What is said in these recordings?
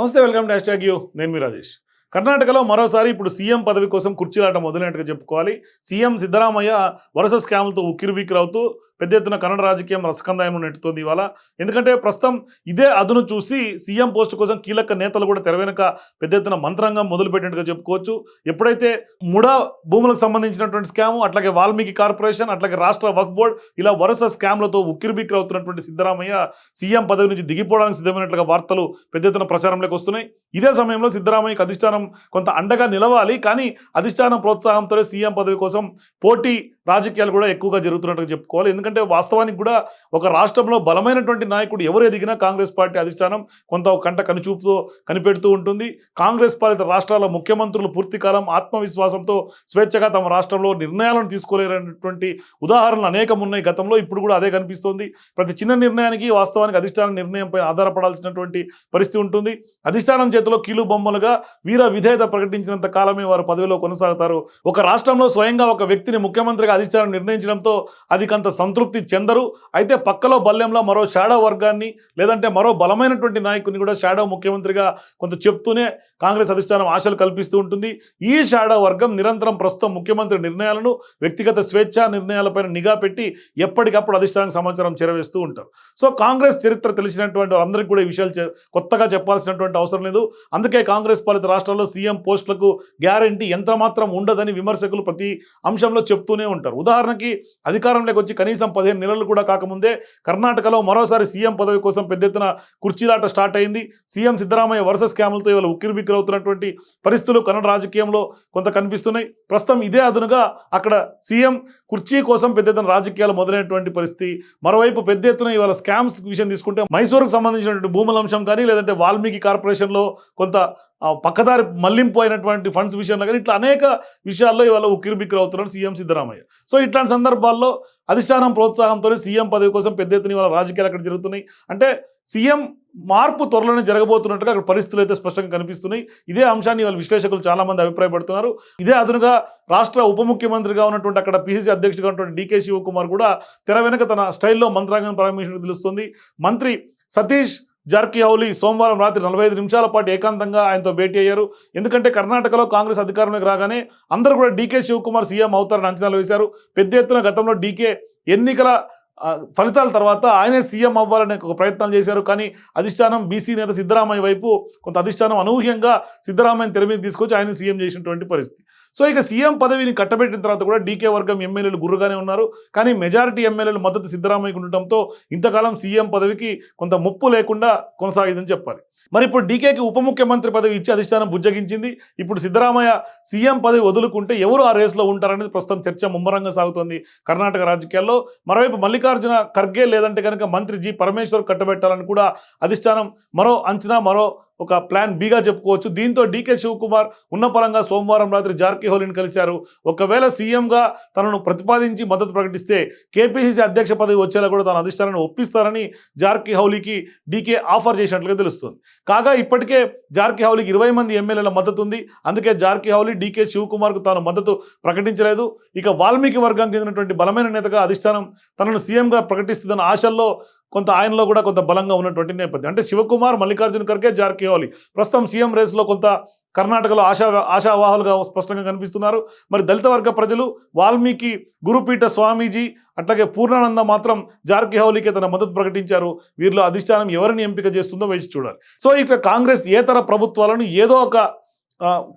నమస్తే welcome dash tag you. నేను మీ రాజేష్. కర్ణాటకలో మరోసారి ఇప్పుడు సీఎం పదవి కోసం కుర్చీలాట మొదలైనట్టుగా చెప్పుకోవాలి. సీఎం సిద్ధరామయ్య వరుస స్కాములతో ఉక్కిరిబిక్కిరవుతూ పెద్ద ఎత్తున కన్నడ రాజకీయం రసకందాయం నెట్టుతోంది ఇవాళ. ఎందుకంటే ప్రస్తుతం ఇదే అదును చూసి సీఎం పోస్ట్ కోసం కీలక నేతలు కూడా తెర వెనుక పెద్ద ఎత్తున మంత్రాంగం మొదలుపెట్టినట్టుగా చెప్పుకోవచ్చు. ఎప్పుడైతే ముడా భూములకు సంబంధించినటువంటి స్కామ్ అట్లాగే వాల్మీకి కార్పొరేషన్ అట్లాగే రాష్ట్ర వక్ బోర్డ్ ఇలా వరుస స్కామ్లతో ఉక్కిరిబిక్కిరవుతున్నటువంటి సిద్ధరామయ్య సీఎం పదవి నుంచి దిగిపోవడానికి సిద్ధమైనట్లుగా వార్తలు పెద్ద ఎత్తున ప్రచారంలోకి వస్తున్నాయి. ఇదే సమయంలో సిద్ధరామయ్యకి అధిష్టానం కొంత అండగా నిలవాలి. కానీ అధిష్టానం ప్రోత్సాహంతోనే సీఎం పదవి కోసం పోటీ రాజకీయాలు కూడా ఎక్కువగా జరుగుతున్నట్టుగా చెప్పుకోవాలి. ఎందుకంటే వాస్తవానికి కూడా ఒక రాష్ట్రంలో బలమైనటువంటి నాయకుడు ఎవరు ఎదిగినా కాంగ్రెస్ పార్టీ అధిష్టానం కొంత కంట కనుచూపుతో కనిపెడుతూ ఉంటుంది. కాంగ్రెస్ పాలిత రాష్ట్రాల ముఖ్యమంత్రులు పూర్తి కాలం ఆత్మవిశ్వాసంతో స్వేచ్ఛగా తమ రాష్ట్రంలో నిర్ణయాలను తీసుకోలేనటువంటి ఉదాహరణలు అనేకం ఉన్నాయి గతంలో. ఇప్పుడు కూడా అదే కనిపిస్తోంది. ప్రతి చిన్న నిర్ణయానికి వాస్తవానికి అధిష్టానం నిర్ణయంపై ఆధారపడాల్సినటువంటి పరిస్థితి ఉంటుంది. అధిష్టానం చేతిలో కీలు బొమ్మలుగా వీర విధేయత ప్రకటించినంత కాలమే వారు పదవిలో కొనసాగుతారు. ఒక రాష్ట్రంలో స్వయంగా ఒక వ్యక్తిని ముఖ్యమంత్రిగా అధిష్టానం నిర్ణయించడంతో అది కొంత సంతృప్తి చెందరు. అయితే పక్కలో బల్యంలో మరో షాడో వర్గాన్ని లేదంటే మరో బలమైనటువంటి నాయకుని కూడా షాడో ముఖ్యమంత్రిగా కొంత చెప్తూనే కాంగ్రెస్ అధిష్టానం ఆశలు కల్పిస్తూ ఉంటుంది. ఈ షాడో వర్గం నిరంతరం ప్రస్తుతం ముఖ్యమంత్రి నిర్ణయాలను వ్యక్తిగత స్వేచ్ఛ నిర్ణయాలపైన నిఘా పెట్టి ఎప్పటికప్పుడు అధిష్టానానికి సమాచారం చేరవేస్తూ ఉంటారు. సో కాంగ్రెస్ చరిత్ర తెలిసినటువంటి వాళ్ళందరికీ కూడా ఈ విషయాలు కొత్తగా చెప్పాల్సినటువంటి అవసరం లేదు. అందుకే కాంగ్రెస్ పాలిత రాష్ట్రాల్లో సీఎం పోస్టులకు గ్యారంటీ ఎంత మాత్రం ఉండదని విమర్శకులు ప్రతి అంశంలో చెప్తూనే ఉంటారు. ఉదాహరణకి అధికారంలోకి వచ్చి కనీసం పదిహేను నెలలు కూడా కాకముందే కర్ణాటకలో మరోసారి సీఎం పదవి కోసం పెద్ద ఎత్తున కుర్చీలాట స్టార్ట్ అయింది. సీఎం సిద్ధరామయ్య వరుస స్కాములతో ఇవాళ ఉక్కిరిబిక్కిరవుతున్నటువంటి పరిస్థితులు కన్నడ రాజకీయంలో కొంత కనిపిస్తున్నాయి. ప్రస్తుతం ఇదే అదునుగా అక్కడ సీఎం కుర్చీ కోసం పెద్ద ఎత్తున రాజకీయాలు మొదలైనటువంటి పరిస్థితి. మరోవైపు పెద్ద ఎత్తున ఇవాళ స్కామ్స్ విషయం తీసుకుంటే మైసూరుకు సంబంధించినటువంటి భూముల అంశం కానీ లేదంటే వాల్మీకి కార్పొరేషన్లో కొంత పక్కదారి మళ్ళింపు అయినటువంటి ఫండ్స్ విషయంలో కానీ ఇట్లా అనేక విషయాల్లో ఇవాళ ఉక్కిరిబిక్కిరి అవుతున్నారు సీఎం సిద్ధరామయ్య. సో ఇట్లాంటి సందర్భాల్లో అధిష్టానం ప్రోత్సాహంతో సీఎం పదవి కోసం పెద్ద ఎత్తున ఇవాళ రాజకీయాలు అక్కడ జరుగుతున్నాయి. అంటే సీఎం మార్పు త్వరలోనే జరగబోతున్నట్టుగా అక్కడ పరిస్థితులు అయితే స్పష్టంగా కనిపిస్తున్నాయి. ఇదే అంశాన్ని వాళ్ళ విశ్లేషకులు చాలామంది అభిప్రాయపడుతున్నారు. ఇదే అదునుగా రాష్ట్ర ఉప ముఖ్యమంత్రిగా ఉన్నటువంటి అక్కడ పిసిసి అధ్యక్షుడిగా ఉన్నటువంటి డీకే శివకుమార్ కూడా తెర వెనక తన స్టైల్లో మంత్రాంగం ప్రారంభించినట్టు తెలుస్తుంది. మంత్రి సతీష్ జార్కిహౌలి సోమవారం రాత్రి నలభై ఐదు నిమిషాల పాటు ఏకాంతంగా ఆయనతో భేటీ అయ్యారు. ఎందుకంటే కర్ణాటకలో కాంగ్రెస్ అధికారంలోకి రాగానే అందరూ కూడా డీకే శివకుమార్ సీఎం అవుతారని అంచనాలు వేశారు. పెద్ద ఎత్తున గతంలో డీకే ఎన్నికల ఫలితాల తర్వాత ఆయనే సీఎం అవ్వాలనే ఒక ప్రయత్నాలు చేశారు. కానీ అధిష్టానం బీసీ నేత సిద్ధరామయ్య వైపు కొంత అధిష్టానం అనూహ్యంగా సిద్ధరామయ్యని తెర మీద తీసుకొచ్చి ఆయన సీఎం చేసినటువంటి పరిస్థితి. సో ఇక సీఎం పదవిని కట్టబెట్టిన తర్వాత కూడా డీకే వర్గం ఎమ్మెల్యేలు గుర్రుగానే ఉన్నారు. కానీ మెజారిటీ ఎమ్మెల్యేలు మద్దతు సిద్ధరామయ్యకు ఉండటంతో ఇంతకాలం సీఎం పదవికి కొంత ముప్పు లేకుండా కొనసాగిందని చెప్పాలి. మరి ఇప్పుడు డీకేకి ఉప ముఖ్యమంత్రి పదవి ఇచ్చి అధిష్టానం బుజ్జగించింది ఇప్పుడు సిద్ధరామయ్య సీఎం పదవి వదులుకుంటే ఎవరు ఆ రేసులో ఉంటారనేది ప్రస్తుతం చర్చ ముమ్మరంగా సాగుతోంది కర్ణాటక రాజకీయాల్లో. మరోవైపు మల్లికార్జున ఖర్గే లేదంటే కనుక మంత్రి జి పరమేశ్వర్ కట్టబెట్టాలని కూడా అధిష్టానం మరో అంచనా మరో ఒక ప్లాన్ బిగా చెప్పుకోవచ్చు. దీంతో డీకే శివకుమార్ ఉన్న పరంగా సోమవారం రాత్రి జార్కిహోలీని కలిశారు. ఒకవేళ సీఎంగా తనను ప్రతిపాదించి మద్దతు ప్రకటిస్తే కేపీసీసీ అధ్యక్ష పదవి వచ్చేలా కూడా తన అధిష్టానాన్ని ఒప్పిస్తారని జార్కిహౌలీకి డీకే ఆఫర్ చేసినట్లుగా తెలుస్తుంది. కాగా ఇప్పటికే జార్కిహౌలీకి ఇరవై మంది ఎమ్మెల్యేల మద్దతు ఉంది. అందుకే జార్కిహౌలీ డీకే శివకుమార్కు తాను మద్దతు ప్రకటించలేదు. ఇక వాల్మీకి వర్గానికి చెందినటువంటి బలమైన నేతగా అధిష్టానం తనను సీఎంగా ప్రకటిస్తుందన్న ఆశల్లో కొంత ఆయనలో కూడా కొంత బలంగా ఉన్నటువంటి నేపథ్యం. అంటే శివకుమార్ మల్లికార్జున ఖర్గే జార్కిహౌలి ప్రస్తుతం సీఎం రేస్లో కొంత కర్ణాటకలో ఆశా ఆశావాహులుగా స్పష్టంగా కనిపిస్తున్నారు. మరి దళిత వర్గ ప్రజలు వాల్మీకి గురుపీఠ స్వామీజీ అట్లాగే పూర్ణానంద మాత్రం జార్కిహౌలికి తన మద్దతు ప్రకటించారు. వీరిలో అధిష్టానం ఎవరిని ఎంపిక చేస్తుందో వేచి చూడాలి. సో ఇక కాంగ్రెస్ ఏతర ప్రభుత్వాలను ఏదో ఒక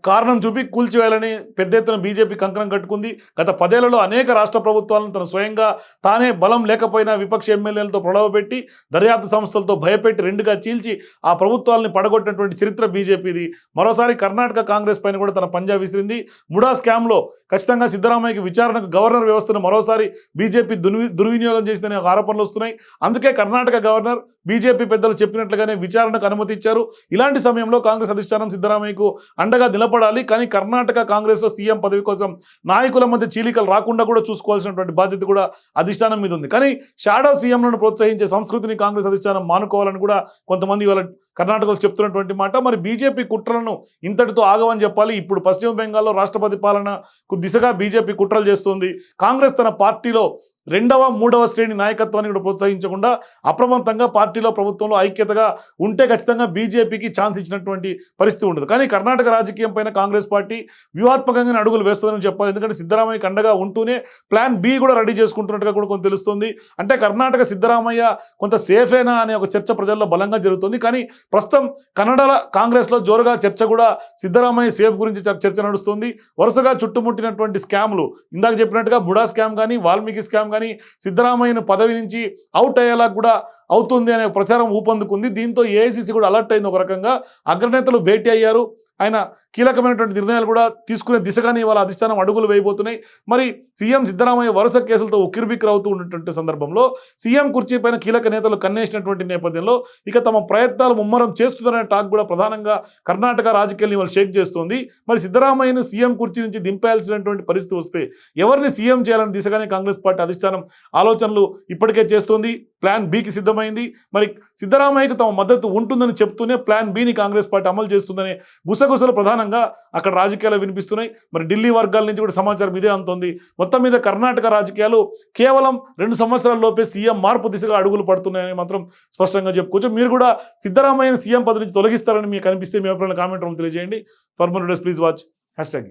కారణం చూపి కూల్చివేయాలని పెద్ద ఎత్తున బీజేపీ కంకణం కట్టుకుంది. గత పదేళ్ళలో అనేక రాష్ట్ర ప్రభుత్వాలను తన స్వయంగా తానే బలం లేకపోయినా విపక్ష ఎమ్మెల్యేలతో ప్రలోభపెట్టి దర్యాప్తు సంస్థలతో భయపెట్టి రెండుగా చీల్చి ఆ ప్రభుత్వాలని పడగొట్టినటువంటి చరిత్ర బీజేపీది. మరోసారి కర్ణాటక కాంగ్రెస్ పైన కూడా తన పంజా విసిరింది. ముడా స్కామ్లో ఖచ్చితంగా సిద్ధరామయ్యకి విచారణకు గవర్నర్ వ్యవస్థను మరోసారి బీజేపీ దుర్వి దుర్వినియోగం చేసిందనే ఆరోపణలు వస్తున్నాయి. అందుకే కర్ణాటక గవర్నర్ బీజేపీ పెద్దలు చెప్పినట్లుగానే విచారణకు అనుమతి ఇచ్చారు. ఇలాంటి సమయంలో కాంగ్రెస్ అధిష్టానం సిద్ధరామయ్యకు అండగా నిలబడాలి కానీ కర్ణాటక కాంగ్రెస్లో సీఎం పదవి కోసం నాయకుల మధ్య చీలికలు రాకుండా కూడా చూసుకోవాల్సినటువంటి బాధ్యత కూడా అధిష్టానం మీద ఉంది. కానీ షాడో సీఎంలను ప్రోత్సహించే సంస్కృతిని కాంగ్రెస్ అధిష్టానం మానుకోవాలని కూడా కొంతమంది ఇవాళ కర్ణాటకలో చెప్తున్నటువంటి మాట. మరి బీజేపీ కుట్రలను ఇంతటితో ఆగవని చెప్పాలి. ఇప్పుడు పశ్చిమ బెంగాల్లో రాష్ట్రపతి పాలనకు దిశగా బీజేపీ కుట్రలు చేస్తుంది. కాంగ్రెస్ తన పార్టీలో రెండవ మూడవ శ్రేణి నాయకత్వాన్ని కూడా ప్రోత్సహించకుండా అప్రమత్తంగా పార్టీలో ప్రభుత్వంలో ఐక్యతగా ఉంటే ఖచ్చితంగా బీజేపీకి ఛాన్స్ ఇచ్చినటువంటి పరిస్థితి ఉండదు. కానీ కర్ణాటక రాజకీయం పైన కాంగ్రెస్ పార్టీ వ్యూహాత్మకంగా అడుగులు వేస్తుందని చెప్పాలి. ఎందుకంటే సిద్ధరామయ్య అండగా ఉంటూనే ప్లాన్ బి కూడా రెడీ చేసుకుంటున్నట్టుగా కూడా కొంత తెలుస్తుంది. అంటే కర్ణాటక సిద్ధరామయ్య కొంత సేఫేనా అనే ఒక చర్చ ప్రజల్లో బలంగా జరుగుతుంది. కానీ ప్రస్తుతం కన్నడల కాంగ్రెస్లో జోరుగా చర్చ కూడా సిద్ధరామయ్య సేఫ్ గురించి చర్చ నడుస్తుంది. వరుసగా చుట్టుముట్టినటువంటి స్కామ్లు ఇందాక చెప్పినట్టుగా బుడా స్కామ్ కానీ వాల్మీకి స్కామ్ కానీ సిద్ధరామయ్యను పదవి నుంచి అవుట్ అయ్యేలా కూడా అవుతుంది అనే ప్రచారం ఊపందుకుంది. దీంతో ఏఐసిసి కూడా అలర్ట్ అయింది ఒక రకంగా. అగ్రనేతలు భేటీ అయ్యారు. ఆయన కీలకమైనటువంటి నిర్ణయాలు కూడా తీసుకునే దిశగానే ఇవాళ అధిష్టానం అడుగులు వేయబోతున్నాయి. మరి సీఎం సిద్ధరామయ్య వరుస కేసులతో ఉక్కిరిబిక్కిరవుతూ ఉన్నటువంటి సందర్భంలో సీఎం కుర్చీ పైన కీలక నేతలు కన్నేసినటువంటి నేపథ్యంలో ఇక తమ ప్రయత్నాలు ముమ్మరం చేస్తుందనే టాక్ కూడా ప్రధానంగా కర్ణాటక రాజకీయాలను వాళ్ళు షేక్ చేస్తోంది. మరి సిద్ధరామయ్యను సీఎం కుర్చీ నుంచి దింపాల్సినటువంటి పరిస్థితి వస్తే ఎవరిని సీఎం చేయాలని దిశగానే కాంగ్రెస్ పార్టీ అధిష్టానం ఆలోచనలు ఇప్పటికే చేస్తోంది. ప్లాన్ బికి సిద్ధమైంది. మరి సిద్ధరామయ్యకు తమ మద్దతు ఉంటుందని చెప్తూనే ప్లాన్ బిని కాంగ్రెస్ పార్టీ అమలు చేస్తుందనే గుసగుసలు ప్రధానంగా అక్కడ రాజకీయాలు వినిపిస్తున్నాయి. మరి ఢిల్లీ వర్గాల నుంచి కూడా సమాచారం ఇదే అంతోంది మొత్తం మీద కర్ణాటక రాజకీయాలు కేవలం రెండు సంవత్సరాల లోపే సీఎం మార్పు దిశగా అడుగులు పడుతున్నాయని మాత్రం స్పష్టంగా చెప్పుకోవచ్చు. మీరు కూడా సిద్ధరామయ్యను సీఎం పదవి నుంచి తొలగిస్తారని మీకు అనిపిస్తే మీ అభిప్రాయాలు కామెంట్ రూమ్ తెలియజేయండి. For more please watch. Hashtag